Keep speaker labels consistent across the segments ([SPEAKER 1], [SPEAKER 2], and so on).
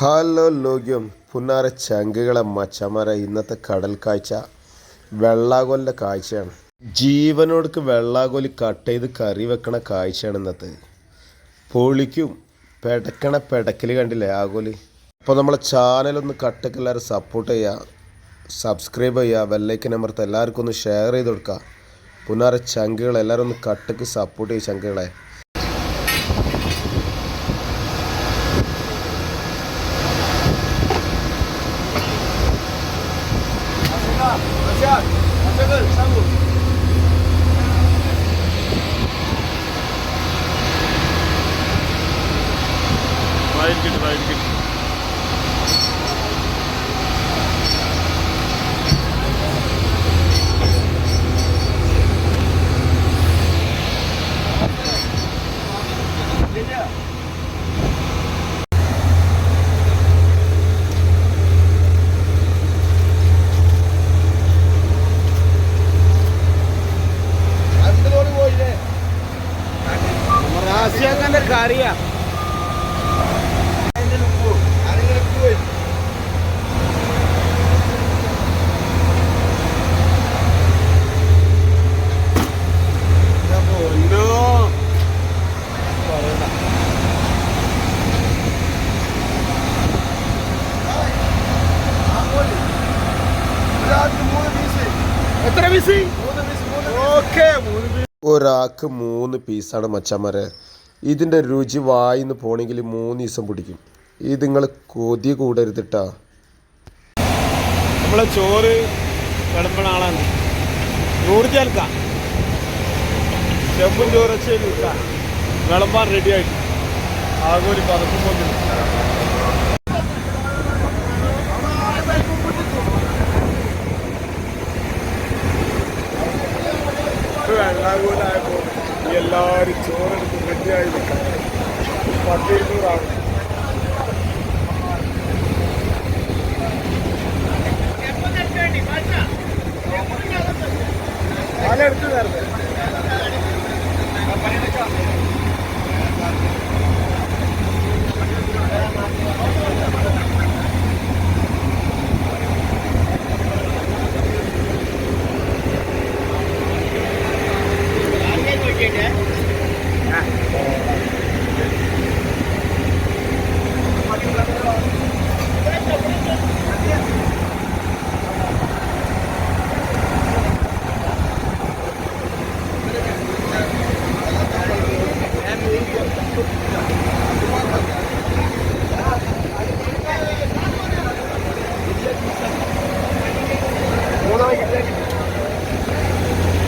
[SPEAKER 1] Hello ലോക്യം പുന്നാര ചങ്കുകളെ മച്ചമര. ഇന്നത്തെ കടൽ കാഴ്ച വെള്ളാകോലിന്റെ കാഴ്ചയാണ്. ജീവനോടുക്ക് വെള്ളാകോലി കട്ട് ചെയ്ത് കറി വെക്കണ കാഴ്ചയാണ് ഇന്നത്തെ. പൊളിക്കും. പെടക്കണ പെടക്കൽ കണ്ടില്ലേ ആകോലി അപ്പോൾ നമ്മളെ ചാനലൊന്ന് കട്ടൊക്കെ എല്ലാവരും സപ്പോർട്ട് ചെയ്യുക. സബ്സ്ക്രൈബ് ചെയ്യുക. വെള്ളൈക്കൻ അമർത്ത് എല്ലാവർക്കും ഒന്ന് ഷെയർ ചെയ്ത് കൊടുക്കുക. പുന്നാര ചങ്കുകൾ എല്ലാവരും ഒന്ന് കട്ടക്ക് സപ്പോർട്ട് ചെയ്യുക ചങ്കുകളെ.
[SPEAKER 2] Right, good, right, good.
[SPEAKER 3] റാസിയാക്കാന്റെ കറിയാ. എത്ര പീസ് ഓക്കെ മൂന്ന് പീസ്
[SPEAKER 1] ഒരാൾക്ക് മൂന്ന് പീസാണ് മച്ചന്മാരെ. ഇതിന്റെ രുചി വായിന്ന് പോണെങ്കിൽ മൂന്ന് ദിവസം പിടിക്കും. ഇത് നിങ്ങൾ കൊതി കൂടരുതിട്ടാ.
[SPEAKER 2] നമ്മളെ ചോറ് വിളമ്പണ ആളാണ്. ചെമ്പും ചോറ് വിളമ്പാൻ റെഡി ആയിട്ട് ആകെ ഒരു പതക്കും പോകുന്നു വെള്ളാകൂലായപ്പോൾ എല്ലാവരും ചോറെടുത്ത് റെഡിയായി നിൽക്കാം പത്തിരുന്നൂറാണ്. പാലെടുത്ത്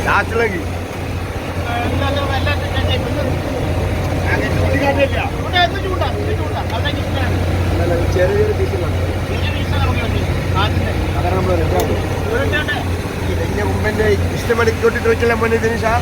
[SPEAKER 2] ലാസ്റ്റിലേക്ക് ചെറിയ ചെറിയ പീസുകളാണ് അതാണ് നമ്മൾ ഇഷ്ടമടിക്കൊട്ടിട്ട് വെച്ചല്ല മോനെ ഇതിന് ഷാ